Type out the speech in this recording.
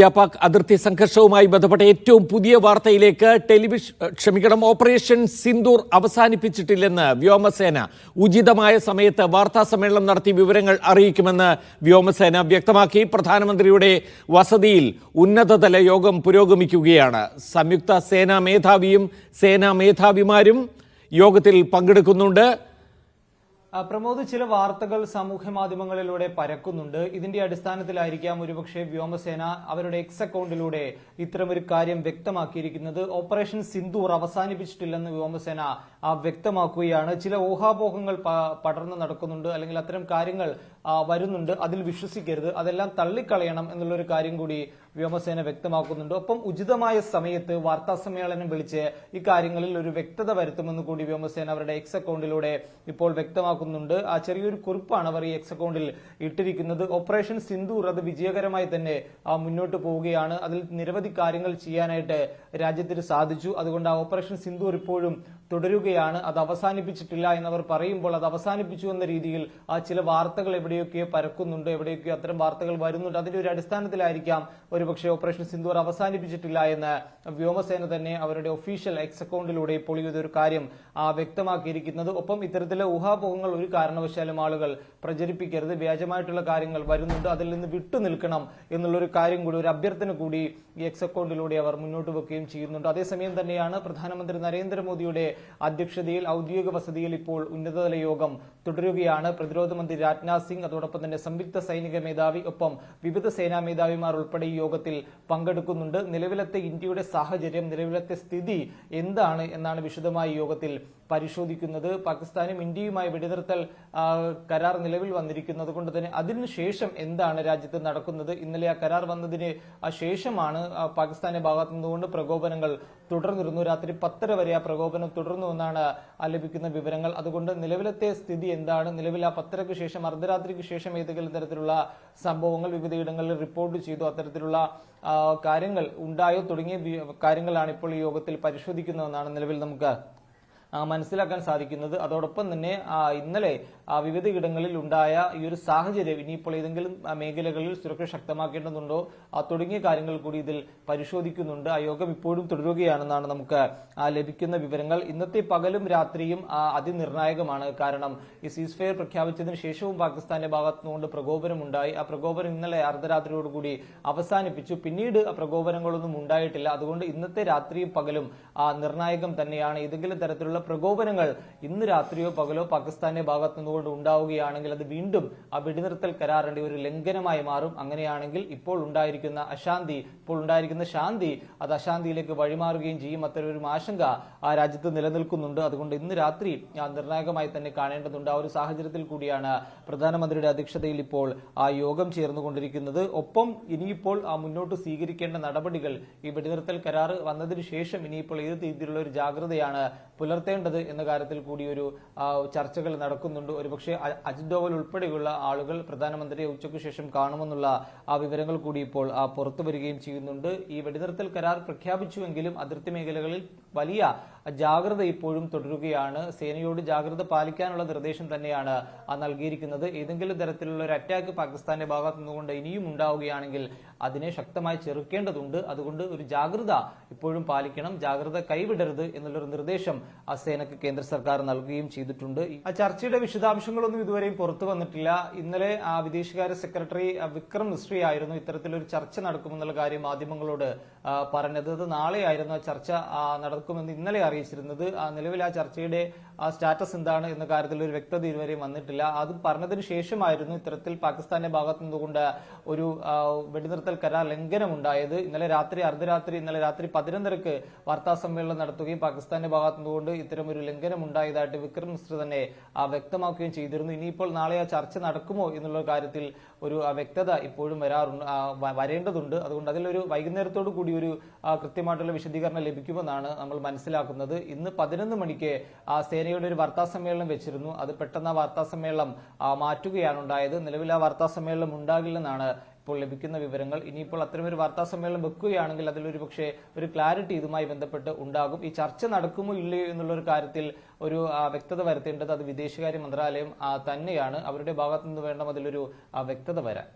India Pak അതിർത്തി സംഘർഷവുമായി ബന്ധപ്പെട്ട ഏറ്റവും പുതിയ വാർത്തയിലേക്ക് ടെലിവിഷൻ ക്ഷമിക്കണം ഓപ്പറേഷൻ സിന്ദൂർ അവസാനിപ്പിച്ചിട്ടില്ലെന്ന് വ്യോമസേന. ഉചിതമായ സമയത്ത് വാർത്താ സമ്മേളനം നടത്തി വിവരങ്ങൾ അറിയിക്കുമെന്ന് വ്യോമസേന വ്യക്തമാക്കി. പ്രധാനമന്ത്രിയുടെ വസതിയിൽ ഉന്നതതല യോഗം പുരോഗമിക്കുകയാണ്. സംയുക്ത സേനാ മേധാവിയും സേനാ മേധാവിമാരും യോഗത്തിൽ പങ്കെടുക്കുന്നുണ്ട്. പ്രമോദ് ചില വാർത്തകൾ സമൂഹ മാധ്യമങ്ങളിലൂടെ പരക്കുന്നുണ്ട്. ഇതിന്റെ അടിസ്ഥാനത്തിലായിരിക്കാം ഒരുപക്ഷെ വ്യോമസേന അവരുടെ എക്സ് അക്കൗണ്ടിലൂടെ ഇത്തരമൊരു കാര്യം വ്യക്തമാക്കിയിരിക്കുന്നത്. ഓപ്പറേഷൻ സിന്ദൂർ അവസാനിപ്പിച്ചിട്ടില്ലെന്ന് വ്യോമസേന വ്യക്തമാക്കുകയാണ്. ചില ഊഹാപോഹങ്ങൾ പടർന്നു നടക്കുന്നുണ്ട്. അല്ലെങ്കിൽ അത്തരം കാര്യങ്ങൾ വരുന്നുണ്ട്. അതിൽ വിശ്വസിക്കരുത്. അതെല്ലാം തള്ളിക്കളയണം എന്നുള്ളൊരു കാര്യം കൂടി വ്യോമസേന വ്യക്തമാക്കുന്നുണ്ട്. ഒപ്പം ഉചിതമായ സമയത്ത് വാർത്താ സമ്മേളനം വിളിച്ച് ഇക്കാര്യങ്ങളിൽ ഒരു വ്യക്തത വരുത്തുമെന്ന് കൂടി വ്യോമസേന അവരുടെ എക്സ് അക്കൗണ്ടിലൂടെ ഇപ്പോൾ വ്യക്തമാക്കുന്നുണ്ട്. ആ ചെറിയൊരു കുറിപ്പാണ് അവർ ഈ എക്സ് അക്കൗണ്ടിൽ ഇട്ടിരിക്കുന്നത്. ഓപ്പറേഷൻ സിന്ധൂർ അത് വിജയകരമായി തന്നെ മുന്നോട്ട് പോവുകയാണ്. അതിൽ നിരവധി കാര്യങ്ങൾ ചെയ്യാനായിട്ട് രാജ്യത്തിന് സാധിച്ചു. അതുകൊണ്ട് ആ ഓപ്പറേഷൻ സിന്ധൂർ ഇപ്പോഴും തുടരുകയാണ്. അത് അവസാനിപ്പിച്ചിട്ടില്ല എന്നവർ പറയുമ്പോൾ അത് അവസാനിപ്പിച്ചു എന്ന രീതിയിൽ ആ ചില വാർത്തകൾ എവിടെയൊക്കെ പരക്കുന്നുണ്ട്. എവിടെയൊക്കെ അത്തരം വാർത്തകൾ വരുന്നുണ്ട്. അതിന്റെ ഒരു അടിസ്ഥാനത്തിലായിരിക്കാം ഒരുപക്ഷെ ഓപ്പറേഷൻ സിന്ദൂർ അവസാനിപ്പിച്ചിട്ടില്ല എന്ന് വ്യോമസേന തന്നെ അവരുടെ ഒഫീഷ്യൽ എക്സ് അക്കൗണ്ടിലൂടെ ഇപ്പോൾ ഈ ഒരു കാര്യം വ്യക്തമാക്കിയിരിക്കുന്നത്. ഒപ്പം ഇത്തരത്തിലെ ഊഹാപോഹങ്ങൾ ഒരു കാരണവശാലും ആളുകൾ പ്രചരിപ്പിക്കരുത്. വ്യാജമായിട്ടുള്ള കാര്യങ്ങൾ വരുന്നുണ്ട്. അതിൽ നിന്ന് വിട്ടുനിൽക്കണം എന്നുള്ളൊരു കാര്യം കൂടി ഒരു അഭ്യർത്ഥന കൂടി ഈ എക്സ് അക്കൗണ്ടിലൂടെ അവർ മുന്നോട്ട് വെക്കുകയും ചെയ്യുന്നുണ്ട്. അതേസമയം തന്നെയാണ് പ്രധാനമന്ത്രി നരേന്ദ്രമോദിയുടെ അധ്യക്ഷതയിൽ ഔദ്യോഗിക വസതിയിൽ ഇപ്പോൾ ഉന്നതതല യോഗം തുടരുകയാണ്. പ്രതിരോധ മന്ത്രി രാജ്നാഥ് സിംഗ് അതോടൊപ്പം തന്നെ സംയുക്ത സൈനിക മേധാവി ഒപ്പം വിവിധ സേനാ മേധാവിമാർ ഉൾപ്പെടെ ഈ യോഗത്തിൽ പങ്കെടുക്കുന്നുണ്ട്. നിലവിലത്തെ ഇന്ത്യയുടെ സാഹചര്യം നിലവിലത്തെ സ്ഥിതി എന്താണ് എന്നാണ് വിശദമായി യോഗത്തിൽ പരിശോധിക്കുന്നത്. പാകിസ്ഥാനും ഇന്ത്യയുമായി വെടിനിർത്തൽ കരാർ നിലവിൽ വന്നിരിക്കുന്നത് കൊണ്ട് തന്നെ അതിനുശേഷം എന്താണ് രാജ്യത്ത് നടക്കുന്നത്? ഇന്നലെ ആ കരാർ വന്നതിന് ശേഷമാണ് പാകിസ്ഥാന്റെ ഭാഗത്തു നിന്നുകൊണ്ട് പ്രകോപനങ്ങൾ തുടർന്നിരുന്നു. രാത്രി പത്തര വരെ ആ പ്രകോപനം തുടർന്നു എന്നാണ് ലഭിക്കുന്ന വിവരങ്ങൾ. അതുകൊണ്ട് നിലവിലത്തെ സ്ഥിതി എന്താണ്? നിലവിൽ ആ പത്തരയ്ക്ക് ശേഷം അർദ്ധരാത്രിക്ക് ശേഷം ഏതെങ്കിലും തരത്തിലുള്ള സംഭവങ്ങൾ വിവിധയിടങ്ങളിൽ റിപ്പോർട്ട് ചെയ്തു. അത്തരത്തിലുള്ള കാര്യങ്ങൾ ഉണ്ടായോ തുടങ്ങിയ കാര്യങ്ങളാണ് ഇപ്പോൾ ഈ യോഗത്തിൽ പരിശോധിക്കുന്നതെന്നാണ് നിലവിൽ നമുക്ക് മനസ്സിലാക്കാൻ സാധിക്കുന്നത്. അതോടൊപ്പം തന്നെ ഇന്നലെ ആ, വിവിധ ഇടങ്ങളിൽ ഉണ്ടായ ഈ ഒരു സാഹചര്യം ഇനിയിപ്പോൾ ഏതെങ്കിലും മേഖലകളിൽ സുരക്ഷ ശക്തമാക്കേണ്ടതുണ്ടോ? തുടങ്ങിയ കാര്യങ്ങൾ കൂടി ഇതിൽ പരിശോധിക്കുന്നുണ്ട്. ആ യോഗം ഇപ്പോഴും തുടരുകയാണെന്നാണ് നമുക്ക് ലഭിക്കുന്ന വിവരങ്ങൾ. ഇന്നത്തെ പകലും രാത്രിയും അതിനിർണായകമാണ്. കാരണം ഈ സീസ് ഫയർ പ്രഖ്യാപിച്ചതിന് ശേഷവും പാകിസ്ഥാന്റെ ഭാഗത്തുനിന്നുകൊണ്ട് പ്രകോപനമുണ്ടായി. ആ പ്രകോപനം ഇന്നലെ അർദ്ധരാത്രിയോടുകൂടി അവസാനിപ്പിച്ചു. പിന്നീട് ആ പ്രകോപനങ്ങളൊന്നും ഉണ്ടായിട്ടില്ല. അതുകൊണ്ട് ഇന്നത്തെ രാത്രിയും പകലും നിർണായകം തന്നെയാണ്. ഏതെങ്കിലും തരത്തിലുള്ള പ്രകോപനങ്ങൾ ഇന്ന് രാത്രിയോ പകലോ പാകിസ്ഥാന്റെ ഭാഗത്തു നിന്നുകൊണ്ട് ഉണ്ടാവുകയാണെങ്കിൽ അത് വീണ്ടും ആ വെടിനിർത്തൽ കരാറിന്റെ ഒരു ലംഘനമായി മാറും. അങ്ങനെയാണെങ്കിൽ ഇപ്പോൾ ഉണ്ടായിരിക്കുന്ന അശാന്തി ഇപ്പോൾ ഉണ്ടായിരിക്കുന്ന ശാന്തി അത് അശാന്തിയിലേക്ക് വഴിമാറുകയും ചെയ്യും. അത്തരം ഒരു ആശങ്ക ആ രാജ്യത്ത് നിലനിൽക്കുന്നുണ്ട്. അതുകൊണ്ട് ഇന്ന് രാത്രി നിർണായകമായി തന്നെ കാണേണ്ടതുണ്ട്. ആ ഒരു സാഹചര്യത്തിൽ കൂടിയാണ് പ്രധാനമന്ത്രിയുടെ അധ്യക്ഷതയിൽ ഇപ്പോൾ ആ യോഗം ചേർന്നുകൊണ്ടിരിക്കുന്നത്. ഒപ്പം ഇനിയിപ്പോൾ ആ മുന്നോട്ട് സ്വീകരിക്കേണ്ട നടപടികൾ ഈ വെടിനിർത്തൽ കരാർ വന്നതിന് ശേഷം ഇനിയിപ്പോൾ ഏത് രീതിയിലുള്ള ഒരു ജാഗ്രതയാണ് പുലർത്തേണ്ടത് എന്ന കാര്യത്തിൽ കൂടി ഒരു ചർച്ചകൾ നടക്കുന്നുണ്ട്. ഒരുപക്ഷെ അജിത് ഡോവൽ ഉൾപ്പെടെയുള്ള ആളുകൾ പ്രധാനമന്ത്രിയെ ഉച്ചയ്ക്ക് ശേഷം കാണുമെന്നുള്ള ആ വിവരങ്ങൾ കൂടി ഇപ്പോൾ പുറത്തു വരികയും ചെയ്യുന്നുണ്ട്. ഈ വെടിനിർത്തൽ കരാർ പ്രഖ്യാപിച്ചുവെങ്കിലും അതിർത്തി മേഖലകളിൽ വലിയ ജാഗ്രത ഇപ്പോഴും തുടരുകയാണ്. സേനയോട് ജാഗ്രത പാലിക്കാനുള്ള നിർദ്ദേശം തന്നെയാണ് നൽകിയിരിക്കുന്നത്. ഏതെങ്കിലും തരത്തിലുള്ള ഒരു അറ്റാക്ക് പാകിസ്ഥാന്റെ ഭാഗത്തു നിന്നുകൊണ്ട് ഇനിയും ഉണ്ടാവുകയാണെങ്കിൽ അതിനെ ശക്തമായി ചെറുക്കേണ്ടതുണ്ട്. അതുകൊണ്ട് ഒരു ജാഗ്രത ഇപ്പോഴും പാലിക്കണം. ജാഗ്രത കൈവിടരുത് എന്നുള്ളൊരു നിർദ്ദേശം ആ സേനക്ക് കേന്ദ്ര സർക്കാർ നൽകുകയും ചെയ്തിട്ടുണ്ട്. ആ ചർച്ചയുടെ വിശദാംശങ്ങളൊന്നും ഇതുവരെയും പുറത്തു വന്നിട്ടില്ല. ഇന്നലെ ആ വിദേശകാര്യ സെക്രട്ടറി വിക്രം മിശ്രി ആയിരുന്നു ഇത്തരത്തിലൊരു ചർച്ച നടക്കുമെന്നുള്ള കാര്യം മാധ്യമങ്ങളോട് പറഞ്ഞത്. അത് നാളെയായിരുന്നു ആ ചർച്ച നടക്കുമെന്ന് ഇന്നലെ അറിയിച്ചിരുന്നത്. നിലവിൽ ആ ചർച്ചയുടെ സ്റ്റാറ്റസ് എന്താണ് എന്ന കാര്യത്തിൽ ഒരു വ്യക്തത ഇതുവരെയും വന്നിട്ടില്ല. അത് പറഞ്ഞതിന് ശേഷമായിരുന്നു ഇത്തരത്തിൽ പാകിസ്ഥാന്റെ ഭാഗത്തു നിന്നുകൊണ്ട് ഒരു വെടിനിർത്തൽ കരാർ ലംഘനമുണ്ടായത്. ഇന്നലെ രാത്രി അർദ്ധരാത്രി ഇന്നലെ രാത്രി പതിനൊന്നരക്ക് വാർത്താ സമ്മേളനം നടത്തുകയും പാകിസ്ഥാന്റെ ഭാഗത്തു നിന്നുകൊണ്ട് ഇത്തരം ഒരു ലംഘനം ഉണ്ടായതായിട്ട് വിക്രം മിശ്ര തന്നെ വ്യക്തമാക്കുകയും ചെയ്തിരുന്നു. ഇനിയിപ്പോൾ നാളെ ആ ചർച്ച നടക്കുമോ എന്നുള്ള കാര്യത്തിൽ ഒരു വ്യക്തത ഇപ്പോഴും വരാറുണ്ട് വരേണ്ടതുണ്ട്. അതുകൊണ്ട് അതിലൊരു വൈകുന്നേരത്തോടു കൂടി ഒരു കൃത്യമായിട്ടുള്ള വിശദീകരണം ലഭിക്കുമെന്നാണ് നമ്മൾ മനസ്സിലാക്കുന്നത്. ഇന്ന് പതിനൊന്ന് മണിക്ക് ആ സേനയുടെ ഒരു വാർത്താ സമ്മേളനം വെച്ചിരുന്നു. അത് പെട്ടെന്ന് ആ വാർത്താ സമ്മേളനം മാറ്റുകയാണ് ഉണ്ടായത്. നിലവിൽ ആ വാർത്താ സമ്മേളനം ഉണ്ടാകില്ലെന്നാണ് ഇപ്പോൾ ലഭിക്കുന്ന വിവരങ്ങൾ. ഇനിയിപ്പോൾ അത്തരമൊരു വാർത്താ സമ്മേളനം വെക്കുകയാണെങ്കിൽ അതിലൊരു പക്ഷേ ഒരു ക്ലാരിറ്റി ഇതുമായി ബന്ധപ്പെട്ട് ഉണ്ടാകും. ഈ ചർച്ച നടക്കുമോ ഇല്ലയോ എന്നുള്ള ഒരു കാര്യത്തിൽ ഒരു വ്യക്തത വരുത്തേണ്ടത് അത് വിദേശകാര്യ മന്ത്രാലയം തന്നെയാണ്. അവരുടെ ഭാഗത്തു നിന്ന് വേണം അതിലൊരു വ്യക്തത വരാൻ.